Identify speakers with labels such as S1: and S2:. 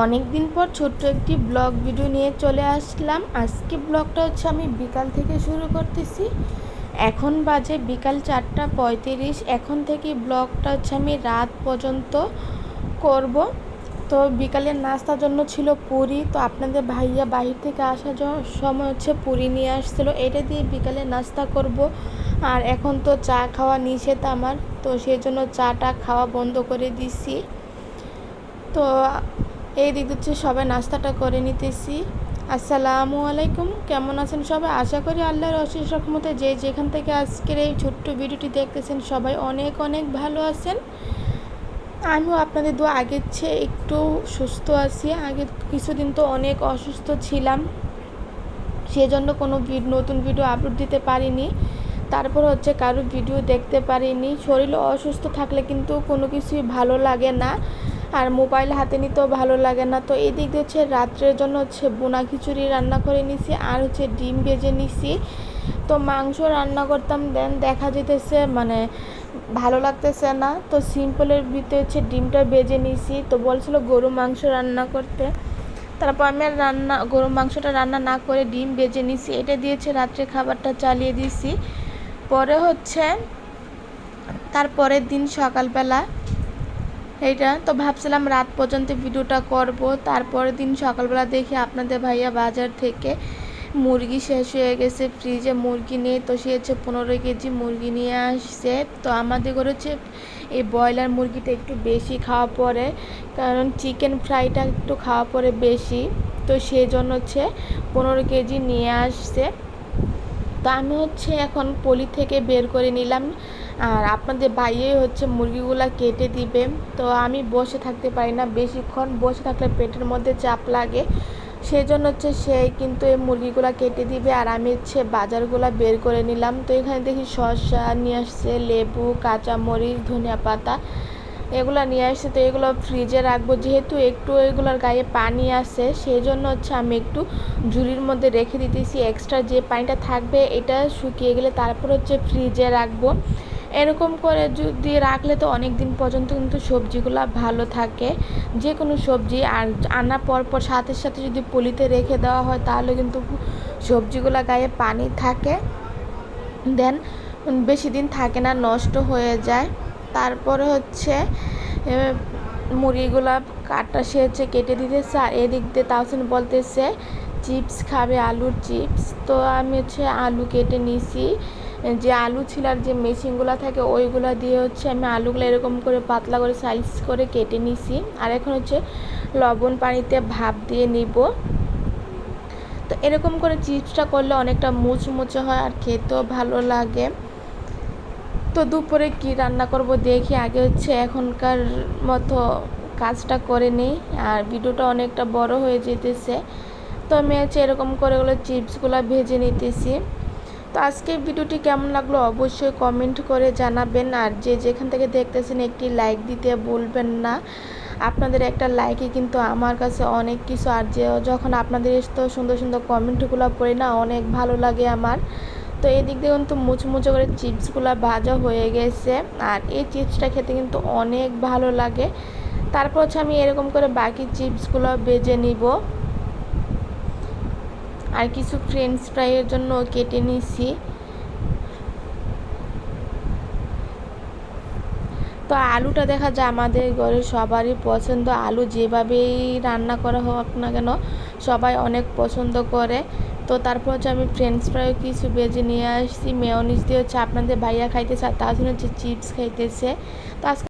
S1: অনেক দিন পর ছোট্ট একটি ব্লগ ভিডিও নিয়ে চলে আসলাম। আজকে ব্লগটা হচ্ছে আমি বিকাল থেকে শুরু করতেছি। এখন বাজে বিকাল চারটা পঁয়ত্রিশ। এখন থেকে ব্লগটা হচ্ছে আমি রাত পর্যন্ত করব। তো বিকালের নাস্তার জন্য ছিল পুরি। তো আপনাদের ভাইয়া বাহির থেকে আসার সময় হচ্ছে পুরি নিয়ে আসছিল। এটা দিয়ে বিকালে নাস্তা করব। আর এখন তো চা খাওয়া নিষেধ আমার। তো সেই জন্য চাটা খাওয়া বন্ধ করে দিছি। তো এই দিক হচ্ছে সবাই নাস্তাটা করে নিতেছি। আসসালামু আলাইকুম, কেমন আছেন সবাই? আশা করি আল্লাহর অশেষ রকমতে যে যেখান থেকে আজকের এই ছোট্ট ভিডিওটি দেখতেছেন সবাই অনেক অনেক ভালো আছেন। আমিও আপনাদের দু আগের চেয়ে একটু সুস্থ আছি। আগে কিছুদিন তো অনেক অসুস্থ ছিলাম, সেজন্য কোনো নতুন ভিডিও আপলোড দিতে পারিনি। তারপর হচ্ছে কারও ভিডিও দেখতে পারিনি। শরীর অসুস্থ থাকলে কিন্তু কোনো কিছুই ভালো লাগে না। আর মোবাইল হাতে নিতেও ভালো লাগে না। তো এই দিক দিয়ে হচ্ছে রাত্রের জন্য হচ্ছে বোনা খিচুড়ি রান্না করে নিছি আর হচ্ছে ডিম ভেজে নিছি। তো মাংস রান্না করতাম দেন দেখা যেতেছে মানে ভালো লাগতেছে না। তো সিম্পলের ভিতরে হচ্ছে ডিমটা ভেজে নিছি। তো বলছিল গরু মাংস রান্না করতে। তারপর আমি আর রান্না, গরু মাংসটা রান্না না করে ডিম ভেজে নিছি। এটা দিয়েছে রাত্রে খাবারটা চালিয়ে দিছি। পরে হচ্ছে, তারপরের দিন সকালবেলা এইটা। তো ভাবছিলাম রাত পর্যন্ত ভিডিওটা করব। তারপরের দিন সকালবেলা দেখি আপনাদের ভাইয়া বাজার থেকে মুরগি শেষ হয়ে গেছে ফ্রিজে মুরগি নেই। তো সে হচ্ছে পনেরো কেজি মুরগি নিয়ে আসছে। তো আমাদের ঘরে হচ্ছে এই ব্রয়লার মুরগিটা একটু বেশি খাওয়া পড়ে, কারণ চিকেন ফ্রাইটা একটু খাওয়া পড়ে বেশি। তো সেই জন্য হচ্ছে পনেরো কেজি নিয়ে আসছে। তো আমি হচ্ছে এখন পলি থেকে বের করে নিলাম। আর আপনাদের বাইরে হচ্ছে মুরগিগুলা কেটে দিবে। তো আমি বসে থাকতে পারি না বেশিক্ষণ। বসে থাকলে পেটের মধ্যে চাপ লাগে। সেই জন্য হচ্ছে সে কিন্তু এই মুরগিগুলো কেটে দিবে। আর আমি হচ্ছে বাজারগুলো বের করে নিলাম। তো এখানে দেখি শসা নিয়ে আসছে, লেবু, কাঁচামরিচ, ধনিয়া পাতা। এগুলো নিয়ে আসছে, তো এগুলো ফ্রিজে রাখব। যেহেতু একটু এগুলোর গায়ে পানি আছে সেই জন্য হচ্ছে আমি একটু ঝুড়ির মধ্যে রেখে দিতেছি। এক্সট্রা যে পানিটা থাকবে, এটা শুকিয়ে গেলে তারপর হচ্ছে ফ্রিজে রাখব। এরকম করে যদি রাখলে তো অনেক দিন পর্যন্ত কিন্তু সবজিগুলো ভালো থাকে। যে কোনো সবজি, আর আনার পর পর সাথে সাথে যদি পলিতে রেখে দেওয়া হয়, তাহলে কিন্তু সবজিগুলো গায়ে পানি থাকে। দেন বেশি দিন থাকে না, নষ্ট হয়ে যায়। তারপরে হচ্ছে মুরগিগুলা কাটা সে হচ্ছে কেটে দিতেছে আর এদিক দিয়ে তাহসিন বলতেছে, চিপস খাবে, আলুর চিপস। তো আমি হচ্ছে আলু কেটে নিছি। যে আলু ছিল আর যে মেশিনগুলো থাকে ওইগুলো দিয়ে হচ্ছে আমি আলুগুলো এরকম করে পাতলা করে সাইজ করে কেটে নিছি। আর এখন হচ্ছে লবণ পানিতে ভাপ দিয়ে নিব। তো এরকম করে চিপসটা করলে অনেকটা মুচমুচে হয় আর খেতেও ভালো লাগে। তো দুপুরে কি রান্না করব দেখি। আগে হচ্ছে এখনকার মতো কাজটা করে নিই আর ভিডিওটা অনেকটা বড় হয়ে যেতেছে। তো আমি হচ্ছে এরকম করে ওগুলো চিপসগুলো ভেজে নিতেছি। তো আজকের ভিডিওটি কেমন লাগল অবশ্যই কমেন্ট করে জানাবেন। আর যে যেখান থেকে দেখতেছেন একটি লাইক দিতে বলবেন না। আপনাদের একটা লাইকে কিন্তু আমার কাছে অনেক কিছু। আর যে যখন আপনাদের তো সুন্দর সুন্দর কমেন্টগুলো পড়ি না, অনেক ভালো লাগে আমার। তো এই দিক দিয়ে কিন্তু মুচমুচে করে চিপসগুলো ভাজা হয়ে গেছে। আর এই চিপসটা খেতে কিন্তু অনেক ভালো লাগে। তারপর হচ্ছে আমি এরকম করে বাকি চিপসগুলো বেজে নিব। আর কিছু ফ্রেঞ্চ ফ্রাইয়ের জন্য কেটে নিছি। তো আলুটা দেখা যায় আমাদের ঘরে সবারই পছন্দ। আলু যেভাবেই রান্না করা হোক না কেন, সবাই অনেক পছন্দ করে। তো তারপর হচ্ছে আমি ফ্রেন্ডস ফ্রাইও কিছু বেজে নিয়ে আসছি মেয়নিজ দিয়ে হচ্ছে আপনাদের ভাইয়া খাইতেছে আর তার জন্য হচ্ছে চিপস খাইতেছে। তো আজকে